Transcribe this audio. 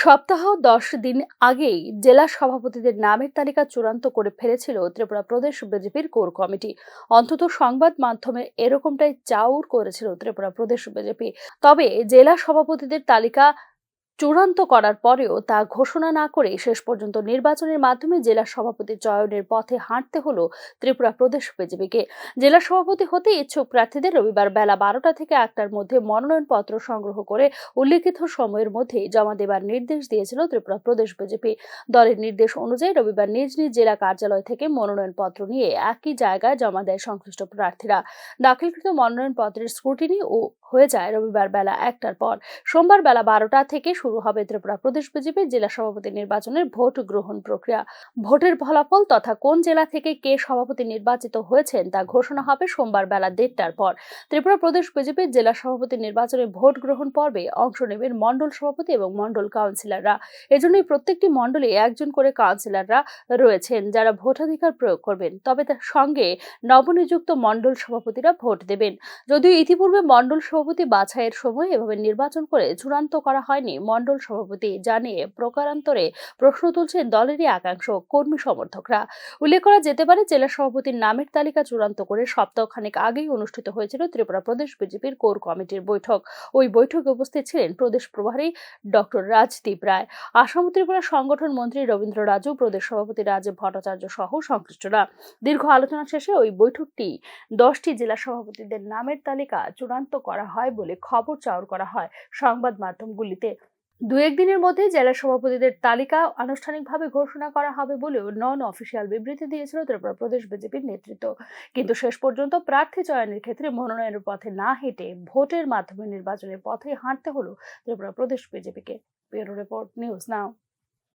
সপ্তাহ দশ দিন আগেই জেলা সভাপতিদের নামের তালিকা চূড়ান্ত করে ফেলেছিল ত্রিপুরা প্রদেশ বিজেপির কোর কমিটি। অন্তত সংবাদ মাধ্যমে এরকমটাই চাউর করেছিল ত্রিপুরা প্রদেশ বিজেপি। তবে জেলা সভাপতিদের তালিকা চূড়ান্ত করার পরেও তা ঘোষণা না করে শেষ পর্যন্ত নির্বাচনের মাধ্যমে জেলা সভাপতি চয়নের পথে হাঁটতে হলো ত্রিপুরা প্রদেশ বিজেপিকে। জেলা সভাপতি হতে ইচ্ছুক প্রার্থীদের রবিবার বেলা বারোটা থেকে একটার মধ্যে মনোনয়নপত্র সংগ্রহ করে উল্লিখিত সময়ের মধ্যে জমা দেবার নির্দেশ দিয়েছিল ত্রিপুরা প্রদেশ বিজেপি। দলের নির্দেশ অনুযায়ী রবিবার নিজ নিজ জেলা কার্যালয় থেকে মনোনয়নপত্র নিয়ে একই জায়গায় জমা দেয় সংশ্লিষ্ট প্রার্থীরা। দাখিলকৃত মনোনয়নপত্রের স্ক্রুটিনি ও হয়ে যায় রবিবার বেলা একটার পর। সোমবার বেলা বারোটা থেকে শুরু হবে ত্রিপুরা প্রদেশ বিজেপির জেলা সভাপতি নির্বাচনের ভোট গ্রহণ প্রক্রিয়া। ভোটের ফলাফল তথা কোন জেলা থেকে কে সভাপতি নির্বাচিত হয়েছেন তা ঘোষণা হবে সোমবার বেলা দেড়টার পর। ত্রিপুরা প্রদেশ বিজেপির জেলা সভাপতি নির্বাচনে ভোট গ্রহণ পর্বে অংশ নেবেন মন্ডল সভাপতি এবং মন্ডল কাউন্সিলররা। এজন্যই প্রত্যেকটি মন্ডলে একজন করে কাউন্সিলররা রয়েছেন যারা ভোটাধিকার প্রয়োগ করবেন। তবে তার সঙ্গে নবনিযুক্ত মন্ডল সভাপতিরা ভোট দেবেন। যদিও ইতিপূর্বে মন্ডল সভাপতি বাছাইয়ের সময় এভাবে নির্বাচন করে চূড়ান্ত করা হয়নি মণ্ডল সভাপতি জানিয়ে প্রকারান্তরে প্রশ্ন তুলছেন দলেরই একাংশ কর্মী সমর্থকরা। উল্লেখ করা যেতে পারে, জেলা সভাপতির নামের তালিকা চূড়ান্ত করে সপ্তাহখানেক আগেই অনুষ্ঠিত হয়েছিল ত্রিপুরা প্রদেশ বিজেপির কোর কমিটির বৈঠক। ওই বৈঠকে উপস্থিত ছিলেন প্রদেশ প্রভারী ডক্টর রাজদীপ রায়। আসাম ত্রিপুরা সংগঠন মন্ত্রী রবীন্দ্র রাজু, প্রদেশ সভাপতি রাজীব ভট্টাচার্য সহ সংশ্লিষ্টরা। দীর্ঘ আলোচনা শেষে ওই বৈঠকটি দশটি জেলা সভাপতিদের নামের তালিকা চূড়ান্ত করা হয় বলে খবর চাউর করা হয় সংবাদ মাধ্যমগুলিতে। দু একদিনের মধ্যে জেলা সভাপতিদের তালিকা আনুষ্ঠানিকভাবে ঘোষণা করা হবে বলেও নন অফিসিয়াল বিবৃতি দিয়েছিল ত্রিপুরা প্রদেশ বিজেপির নেতৃত্ব। কিন্তু শেষ পর্যন্ত প্রার্থী চয়নের ক্ষেত্রে মনোনয়নের পথে না হেঁটে ভোটের মাধ্যমে নির্বাচনের পথে হাঁটতে হলো ত্রিপুরা প্রদেশ বিজেপিকে। Report, news now.